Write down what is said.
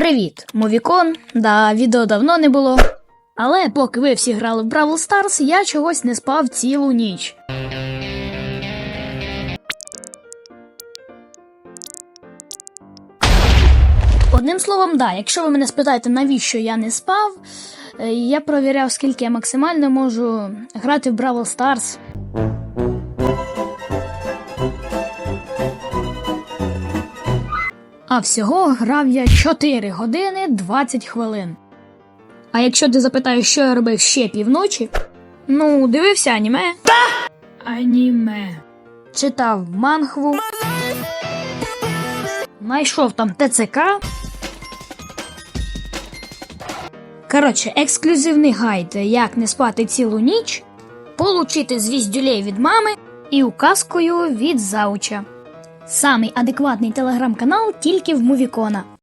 Привіт, Мовікон. Да, відео давно не було. Але поки ви всі грали в Бравл Старс, я чогось не спав цілу ніч. Одним словом, да, якщо ви мене спитаєте, навіщо я не спав, е, я провіряв, скільки я максимально можу грати в Бравл Старс. А всього грав я 4 години 20 хвилин. А якщо ти запитаєш, що я робив ще півночі, ну, дивився аніме. Аніме. Читав манхву. Найшов там ТЦК. Коротше, ексклюзивний гайд, як не спати цілу ніч, получити звіздюлей від мами і указкою від зауча. Самий адекватний телеграм-канал тільки в Мувікона.